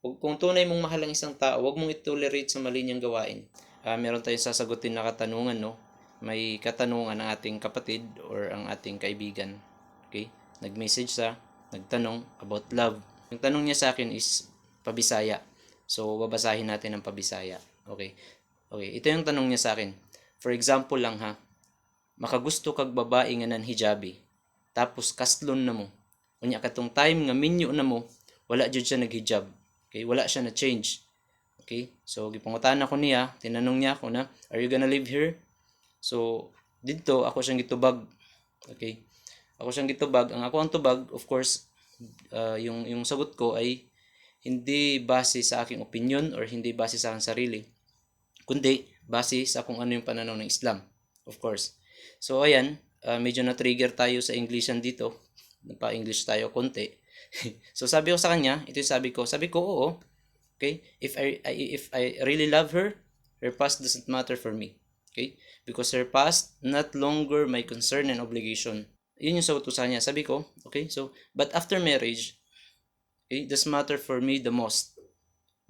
Kung, tunay mong mahal ang isang tao, huwag mong itolerate sa mali niyang gawain. Ah, meron tayong sasagutin na katanungan, no? May katanungan ng ating kapatid or ang ating kaibigan. Okay? Nag-message sa, nagtanong about love. Ang tanong niya sa akin is pabisaya. So, babasahin natin ang pabisaya. Okay? Okay, ito yung tanong niya sa akin. For example lang ha, makagusto kag babae nga nan hijabi, tapos kastlon na mo. Unya katong time nga minyo na mo, wala jud siya naghijab. Okay, wala siya na change. Okay? So gipangutan ako niya, tinanong niya ako na, are you gonna live here? So dito ako siyang gitubag. Okay? Ako siyang gitubag. Ang ako ang tubag, of course, uh, yung yung sagot ko ay hindi base sa aking opinion or hindi base sa aking sarili kundi base sa kung ano yung pananaw ng Islam, of course. So ayan, uh, medyo na-trigger tayo sa Englishan dito. Napa-English tayo konti. so sabi ko sa kanya, ito yung sabi ko, sabi ko, oo, okay, if I, I if I really love her, her past doesn't matter for me. Okay? Because her past not longer my concern and obligation. Yun yung sagot ko sa kanya. Sabi ko, okay, so, but after marriage, okay, this matter for me the most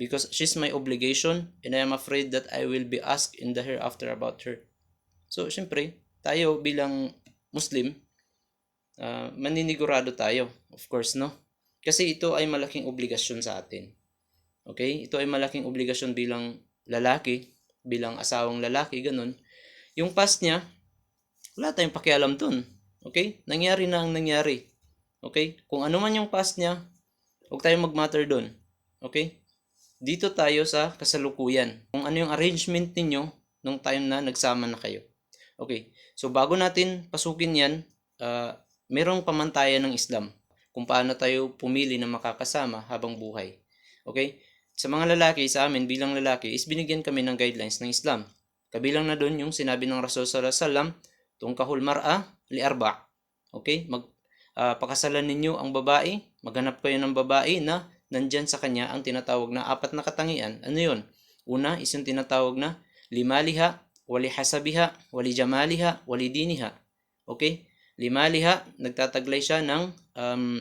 because she's my obligation and I am afraid that I will be asked in the hereafter about her. So, syempre, tayo bilang Muslim, uh, maninigurado tayo, of course, no? Kasi ito ay malaking obligasyon sa atin. Okay? Ito ay malaking obligasyon bilang lalaki, bilang asawang lalaki, ganun. Yung past niya, wala tayong pakialam dun. Okay? Nangyari na ang nangyari. Okay? Kung ano man yung past niya, huwag tayong mag-matter dun. Okay? dito tayo sa kasalukuyan. Kung ano yung arrangement ninyo nung time na nagsama na kayo. Okay, so bago natin pasukin yan, uh, merong pamantayan ng Islam kung paano tayo pumili na makakasama habang buhay. Okay? Sa mga lalaki, sa amin bilang lalaki, is binigyan kami ng guidelines ng Islam. Kabilang na doon yung sinabi ng Rasul sallallahu alaihi wasallam, tungkahul mar'a li arba. Okay? Mag uh, pakasalan ninyo ang babae, maghanap kayo ng babae na nandyan sa kanya ang tinatawag na apat na katangian. Ano yun? Una is yung tinatawag na limaliha, wali hasabiha, wali jamaliha, wali diniha. Okay? Limaliha, nagtataglay siya ng um,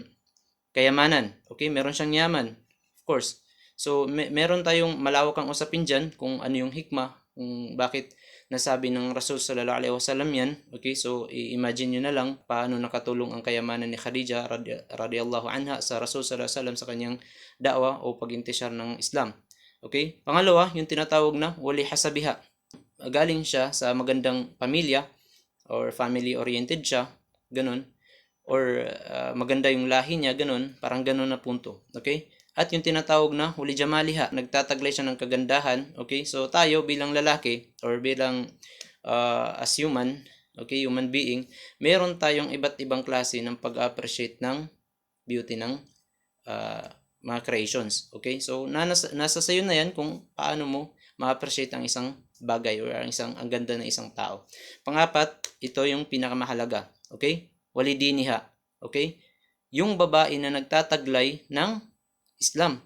kayamanan. Okay? Meron siyang yaman. Of course. So, me- meron tayong malawak ang usapin dyan kung ano yung hikma, kung bakit nasabi ng Rasul sallallahu alaihi wasallam yan. Okay, so i-imagine niyo na lang paano nakatulong ang kayamanan ni Khadija radiyallahu anha sa Rasul sallallahu alaihi wasallam sa kanyang da'wa o pag-intisyar ng Islam. Okay? Pangalawa, yung tinatawag na wali hasabiha. Galing siya sa magandang pamilya or family-oriented siya, ganun. Or uh, maganda yung lahi niya, ganun. Parang ganun na punto. Okay? At yung tinatawag na huli jamaliha, nagtataglay siya ng kagandahan. Okay? So tayo bilang lalaki or bilang uh, as human, okay, human being, meron tayong iba't ibang klase ng pag-appreciate ng beauty ng uh, mga creations. Okay? So nasa, nasa sayo na yan kung paano mo ma-appreciate ang isang bagay or ang isang ang ganda ng isang tao. Pangapat, ito yung pinakamahalaga. Okay? Walidiniha. Okay? Yung babae na nagtataglay ng Islam.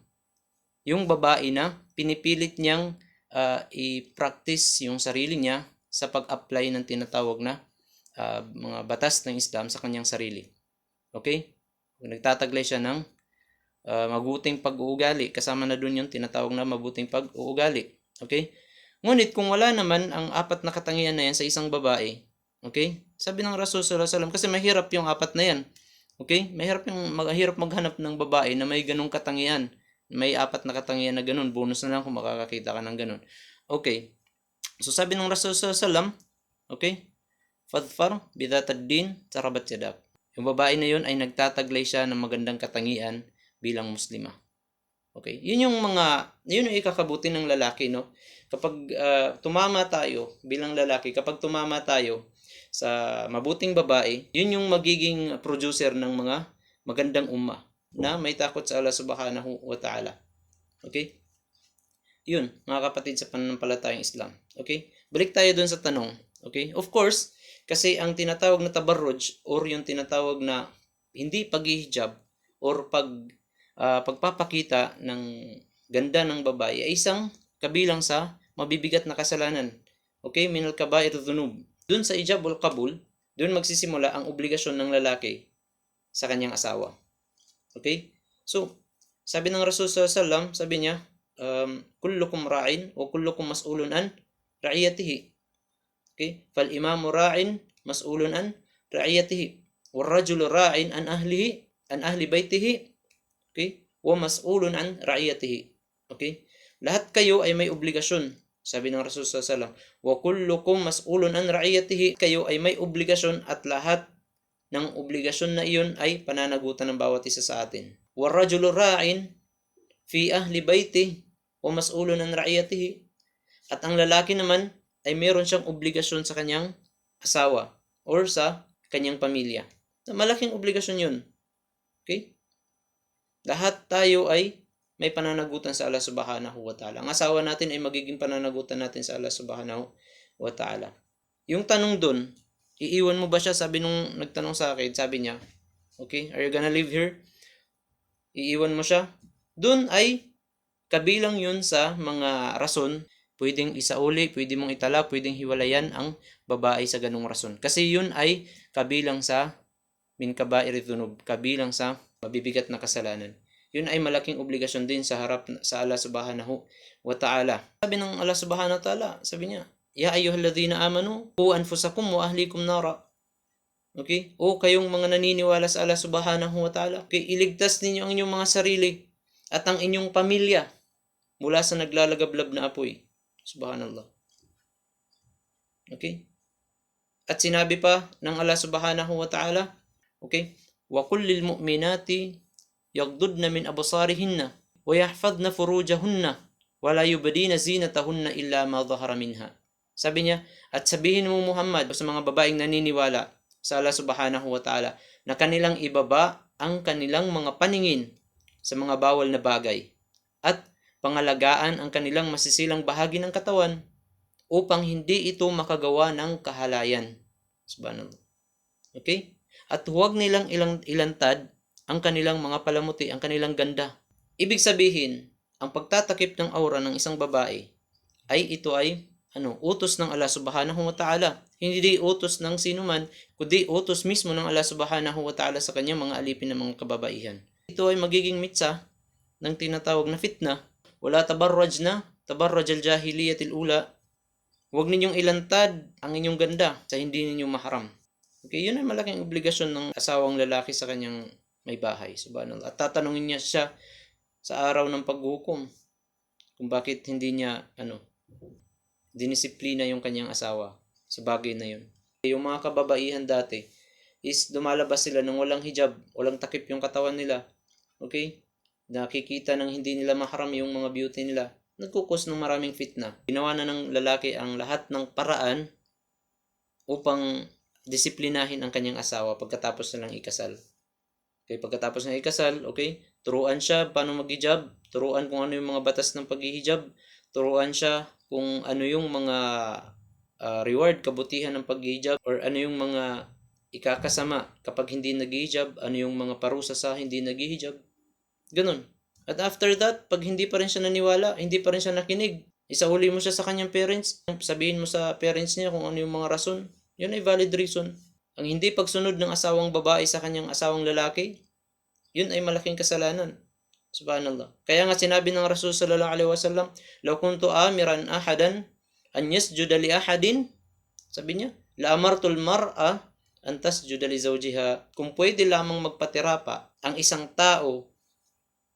Yung babae na pinipilit niyang uh, i-practice yung sarili niya sa pag-apply ng tinatawag na uh, mga batas ng Islam sa kanyang sarili. Okay? Nagtataglay siya ng uh, mabuting pag-uugali. Kasama na dun yung tinatawag na mabuting pag-uugali. Okay? Ngunit kung wala naman ang apat na katangian na yan sa isang babae, okay? Sabi ng Rasul sallallahu alaihi wasallam kasi mahirap yung apat na yan. Okay? Mahirap yung mahirap maghanap ng babae na may ganung katangian. May apat na katangian na ganun. Bonus na lang kung makakakita ka ng ganun. Okay. So sabi ng Rasul sallam, okay? Fadfar bidatad din tarabat yadak. Yung babae na yun ay nagtataglay siya ng magandang katangian bilang muslima. Okay? Yun yung mga, yun yung ikakabuti ng lalaki, no? Kapag uh, tumama tayo bilang lalaki, kapag tumama tayo sa mabuting babae, yun yung magiging producer ng mga magandang umma na may takot sa Allah subhanahu wa ta'ala. Okay? Yun, mga kapatid sa pananampalatayang Islam. Okay? Balik tayo dun sa tanong. Okay? Of course, kasi ang tinatawag na tabarruj or yung tinatawag na hindi paghihijab or pag uh, pagpapakita ng ganda ng babae ay isang kabilang sa mabibigat na kasalanan. Okay? Minal kabair dhunub dun sa ijabul kabul, dun magsisimula ang obligasyon ng lalaki sa kanyang asawa. Okay? So, Sabi ng Rasul sallallahu sabi niya, um, kullukum ra'in o kullukum mas'ulun an ra'iyatihi. Okay? Fal imamu ra'in mas'ulun an ra'iyatihi. Wal rajulu ra'in an ahlihi an ahli baitihi. Okay? Wa mas'ulun an ra'iyatihi. Okay? Lahat kayo ay may obligasyon. Sabi ng Rasul sallallahu wa kullukum mas'ulun an ra'iyatihi. Kayo ay may obligasyon at lahat ng obligasyon na iyon ay pananagutan ng bawat isa sa atin. Warrajulu ra'in fi ahli baiti o mas'ulun ng ra'iyatihi. At ang lalaki naman ay meron siyang obligasyon sa kanyang asawa or sa kanyang pamilya. Na malaking obligasyon yun. Okay? Lahat tayo ay may pananagutan sa Allah subhanahu wa ta'ala. Ang asawa natin ay magiging pananagutan natin sa Allah subhanahu wa ta'ala. Yung tanong dun, iiwan mo ba siya? Sabi nung nagtanong sa akin, sabi niya, okay, are you gonna live here? Iiwan mo siya? Dun ay kabilang yun sa mga rason, pwedeng isauli, pwede mong itala, pwedeng hiwalayan ang babae sa ganung rason. Kasi yun ay kabilang sa min kabair dhunub, kabilang sa mabibigat na kasalanan. Yun ay malaking obligasyon din sa harap sa Allah subhanahu wa ta'ala. Sabi ng Allah subhanahu wa ta'ala, sabi niya, Ya ayyuhalladhina amanu, qu anfusakum wa ahlikum nara. Okay? O kayong mga naniniwala sa Allah subhanahu wa ta'ala, okay, iligtas ninyo ang inyong mga sarili at ang inyong pamilya mula sa naglalagablab na apoy. Subhanallah. Okay? At sinabi pa ng Allah subhanahu wa ta'ala, okay, wa kullil mu'minati absarihinna wa yahfadna furujahunna wa la yubdina zinatahunna illa ma dhahara minha. Sabi niya, at sabihin mo Muhammad sa mga babaeng naniniwala sa Allah subhanahu wa ta'ala na kanilang ibaba ang kanilang mga paningin sa mga bawal na bagay at pangalagaan ang kanilang masisilang bahagi ng katawan upang hindi ito makagawa ng kahalayan. Subhanallah. Okay? At huwag nilang ilang ilantad ang kanilang mga palamuti, ang kanilang ganda. Ibig sabihin, ang pagtatakip ng aura ng isang babae ay ito ay ano, utos ng Allah Subhanahu wa Ta'ala. Hindi di utos ng sino man, kundi utos mismo ng Allah Subhanahu wa Ta'ala sa kanyang mga alipin ng mga kababaihan. Ito ay magiging mitsa ng tinatawag na fitna. Wala tabarraj na, tabarraj al-jahiliyatil ula. Huwag ninyong ilantad ang inyong ganda sa hindi ninyo maharam. Okay, yun ay malaking obligasyon ng asawang lalaki sa kanyang may bahay. Subhanallah. At tatanungin niya siya sa araw ng paghukom kung bakit hindi niya ano dinisiplina yung kanyang asawa sa bagay na yun. Yung mga kababaihan dati is lumalabas sila ng walang hijab, walang takip yung katawan nila. Okay? Nakikita ng hindi nila maharam yung mga beauty nila. Nagkukos ng maraming fitna. Ginawa na ng lalaki ang lahat ng paraan upang disiplinahin ang kanyang asawa pagkatapos nilang ikasal. Okay, pagkatapos ng ikasal, okay, turuan siya paano maghijab, turuan kung ano yung mga batas ng paghihijab, turuan siya kung ano yung mga uh, reward, kabutihan ng paghihijab, or ano yung mga ikakasama kapag hindi naghihijab, ano yung mga parusa sa hindi naghihijab. Ganun. At after that, pag hindi pa rin siya naniwala, hindi pa rin siya nakinig, isauli mo siya sa kanyang parents, sabihin mo sa parents niya kung ano yung mga rason, yun ay valid reason. Ang hindi pagsunod ng asawang babae sa kanyang asawang lalaki, yun ay malaking kasalanan. Subhanallah. Kaya nga sinabi ng Rasul sallallahu alaihi wasallam, "Law kuntu amiran ahadan an yasjuda li ahadin," sabi niya, "La amartul mar'a an tasjuda li zawjiha." Kung pwede lamang magpatira pa ang isang tao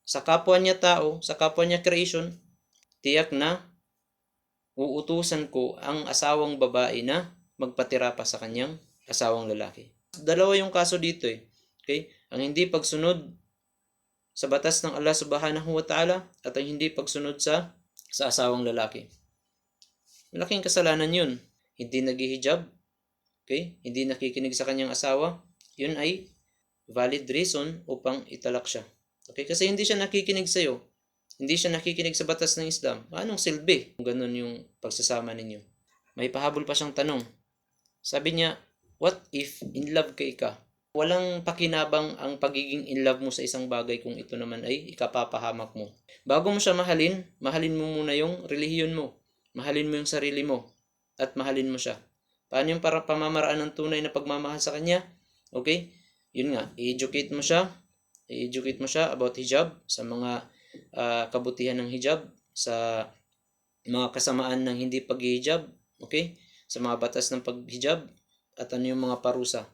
sa kapwa niya tao, sa kapwa niya creation, tiyak na uutusan ko ang asawang babae na magpatira pa sa kanyang asawang lalaki. Dalawa yung kaso dito eh. Okay? Ang hindi pagsunod sa batas ng Allah Subhanahu wa Ta'ala at ang hindi pagsunod sa sa asawang lalaki. Malaking kasalanan 'yun. Hindi naghihijab, okay? Hindi nakikinig sa kanyang asawa. 'Yun ay valid reason upang italak siya. Okay? Kasi hindi siya nakikinig sa iyo. Hindi siya nakikinig sa batas ng Islam. Anong silbi kung ganun yung pagsasama ninyo? May pahabol pa siyang tanong. Sabi niya, what if in love kay ka? Walang pakinabang ang pagiging in love mo sa isang bagay kung ito naman ay ikapapahamak mo. Bago mo siya mahalin, mahalin mo muna yung relihiyon mo. Mahalin mo yung sarili mo. At mahalin mo siya. Paano yung para pamamaraan ng tunay na pagmamahal sa kanya? Okay? Yun nga, i-educate mo siya. I-educate mo siya about hijab, sa mga ah, kabutihan ng hijab, sa mga kasamaan ng hindi pag-hijab, okay? Sa mga batas ng paghijab, at ano yung mga parusa.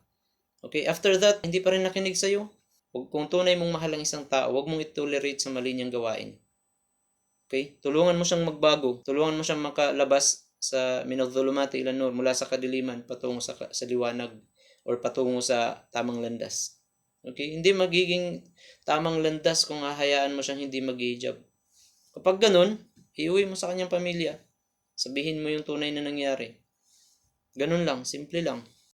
Okay, after that, hindi pa rin nakinig sa'yo. Kung, kung tunay mong mahal ang isang tao, huwag mong itolerate sa mali niyang gawain. Okay? Tulungan mo siyang magbago. Tulungan mo siyang makalabas sa minadhulumati ila nur mula sa kadiliman patungo sa, sa liwanag or patungo sa tamang landas. Okay? Hindi magiging tamang landas kung hahayaan mo siyang hindi mag-hijab. Kapag ganun, iuwi mo sa kanyang pamilya. Sabihin mo yung tunay na nangyari. Ganun lang, simple lang.